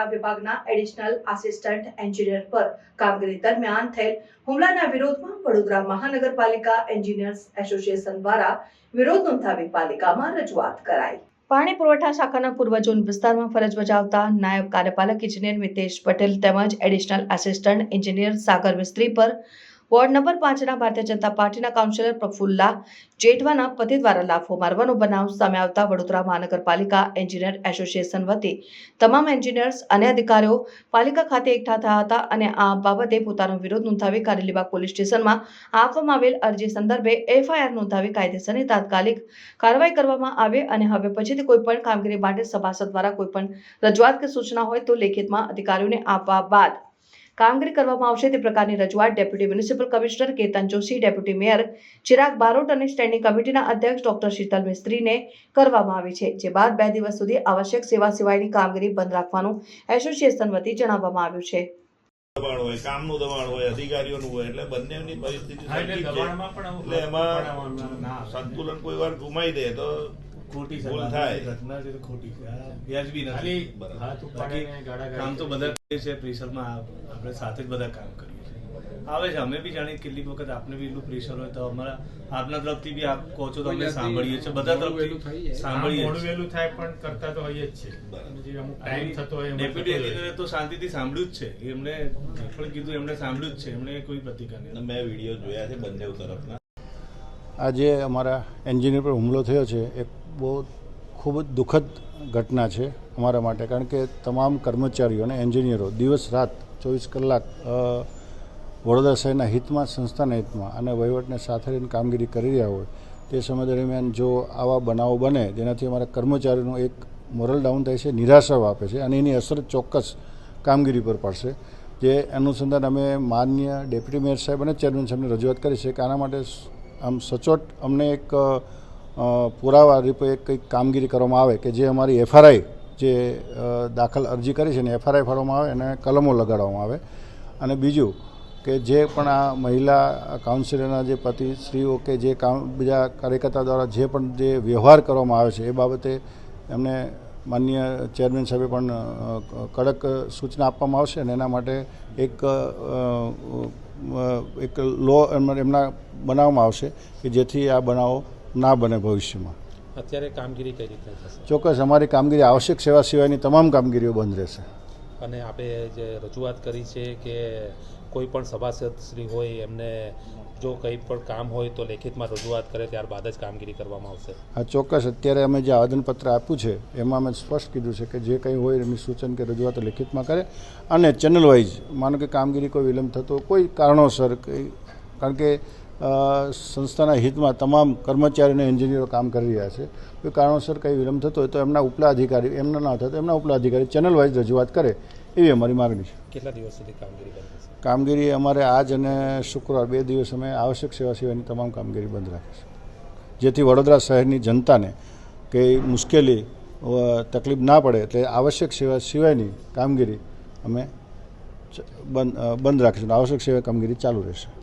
પુરવઠા વિભાગના additional assistant engineer પર કામગીરી દરમિયાન થયેલ હુમલાના વિરોધમાં વડોદરા મહાનગરપાલિકા એન્જિનિયર્સ એસોસિએશન દ્વારા વિરોધ નોંધાવી પાલિકામાં રજૂઆત કરાઈ. પાણી પુરવઠા શાખાના પૂર્વ ઝોન વિસ્તારમાં ફરજ બજાવતા નાયબ કાર્યપાલક ઇજનેર મિતેશ પટેલ તેમજ additional assistant engineer Sagar Mistry પર વોર્ડ નંબર પાંચના ભારતીય જનતા પાર્ટીના કાઉન્સિલર પ્રફુલ્લા જેઠવાના પતિ દ્વારા લાફો મારવાનો બનાવ સામે આવતા વડોદરા મહાનગરપાલિકા એન્જિનિયર એસોસિએશન વતી તમામ એન્જિનિયર્સ અને અધિકારીઓ પાલિકા ખાતે એકઠા થયા હતા અને આ બાબતે પોતાનો વિરોધ નોંધાવી કારેલીબાગ પોલીસ સ્ટેશનમાં આપવામાં આવેલ અરજી સંદર્ભે એફઆઈઆર નોંધાવી કાયદેસરની તાત્કાલિક કાર્યવાહી કરવામાં આવે અને હવે પછીથી કોઈપણ કામગીરી માટે સભાસદ દ્વારા કોઈપણ રજૂઆત કે સૂચના હોય તો લેખિતમાં અધિકારીઓને આપવા બાદ કામગીરી કરવામાં આવશે તે પ્રકારની રજૂઆત deputy municipal commissioner Ketan Joshi deputy mayor Chirag Barot અને સ્ટેન્ડિંગ કમિટીના અધ્યક્ષ ડોક્ટર શીતલ મિસ્ત્રીને કરવામાં આવી છે જે બાદ બે દિવસ સુધી આવશ્યક સેવા સિવાયની કામગીરી બંધ રાખવાનું એસોસિએશન વતી જણાવવામાં આવ્યું છે દબાણ હોય કામનું દબાણ હોય અધિકારીઓનું હોય એટલે બંનેની પરિસ્થિતિ એટલે એમાં. સંતુલન કોઈ વાર ગુમાઈ દે તો ખોટી ભૂલ થાય. ઘટના છે તો ખોટી છે. આ વ્યાજબી નથી. હાથ ઉપાડે બાકી કામ તો બધા કરીએ છીએ પ્રેશરમાં આપણે સાથે જ બધા કામ કરીએ છીએ. આવે છે અમે બી જાણીએ કેટલીક વખત આપને બી એટલું પ્રેશર હોય તો અમારા આપના તરફથી બી આપ કહો છો તો અમે સાંભળીએ છીએ. બધા તરફથી સાંભળીએ મોડું વહેલું થાય પણ કરતા તો હોઈએ જ છે. અમુક ટાઈમ થતો હોય ડેપ્યુટી એડિટરે તો શાંતિથી સાંભળ્યું જ છે. એમને પણ કીધું એમણે સાંભળ્યું જ છે. એમણે કોઈ પ્રતિકાર નહીં. મેં વીડિયો જોયા છે બંને તરફના. આજે અમારા એન્જિનિયર પર હુમલો થયો છે. એ બહુ ખૂબ જ દુઃખદ ઘટના છે અમારા માટે, કારણ કે તમામ કર્મચારીઓ અને એન્જિનિયરો દિવસ રાત ચોવીસ કલાક વડોદરા શહેરના હિતમાં, સંસ્થાના હિતમાં અને વહીવટને સાથે રહીને કામગીરી કરી રહ્યા હોય, તે સમય દરમિયાન જો આવા બનાવો બને, જેનાથી અમારા કર્મચારીનું એક મોરલ ડાઉન થાય છે નિરાશા આપે છે અને એની અસર ચોક્કસ કામગીરી પર પડશે. જે અનુસંધાન અમે માન્ય ડેપ્યુટી મેયર સાહેબ અને ચેરમેન સાહેબને રજૂઆત કરી છે, કે આના માટે આમ સચોટ અમને એક પુરાવા રૂપે કંઈક કામગીરી કરવામાં આવે કે જે અમારી એફઆરઆઈ જે દાખલ અરજી કરી છે ને એફઆરઆઈ ફાળવામાં આવે અને કલમો લગાડવામાં આવે. અને બીજું કે જે પણ આ મહિલા કાઉન્સિલરના જે પતિ, સ્ત્રીઓ કે જે કામ બીજા કાર્યકર્તા દ્વારા જે પણ જે વ્યવહાર કરવામાં આવે છે એ બાબતે એમને માન્ય ચેરમેન સાહેબે પણ કડક સૂચના આપવામાં આવશે અને એના માટે એક એક લો એમના બનાવવામાં આવશે કે જેથી આ બનાવો ના બને ભવિષ્યમાં. અત્યારે કામગીરી કઈ રીતે થશે? ચોક્કસ અમારી કામગીરી આવશ્યક સેવા સિવાયની તમામ કામગીરીઓ બંધ રહેશે. અને આપણે જે રજૂઆત કરી છે કે કોઈ પણ સભાસદ શ્રી હોય એમને જો કંઈ પણ કામ હોય તો લેખિતમાં રજૂઆત કરે ત્યારબાદ જ કામગીરી કરવામાં આવશે. હા ચોક્કસ. અત્યારે અમે જે આવેદનપત્ર આપ્યું છે એમાં અમે સ્પષ્ટ કીધું છે કે જે કંઈ હોય એમની સૂચન કે રજૂઆત લેખિતમાં કરે અને ચેનલ વાઇઝ માનો કે કામગીરી કોઈ વિલંબ થતો કોઈ કારણોસર કંઈ કારણ કે સંસ્થાના હિતમાં તમામ કર્મચારી અને એન્જિનિયરો કામ કરી રહ્યા છે. કોઈ કારણોસર કંઈ વિલંબ થતો હોય તો એમના ઉપલા અધિકારી એમના ના થતો એમના ઉપલા અધિકારી ચેનલ વાઇઝ રજૂઆત કરે એવી અમારી માગણી છે. કેટલા દિવસ સુધી કામગીરી કામગીરી અમારે આજ અને શુક્રવાર બે દિવસ અમે આવશ્યક સેવા સિવાયની તમામ કામગીરી બંધ રાખીશું જેથી વડોદરા શહેરની જનતાને કંઈ મુશ્કેલી તકલીફ ના પડે એટલે આવશ્યક સેવા સિવાયની કામગીરી અમે બંધ બંધ રાખીશું આવશ્યક સેવા કામગીરી ચાલુ રહેશે.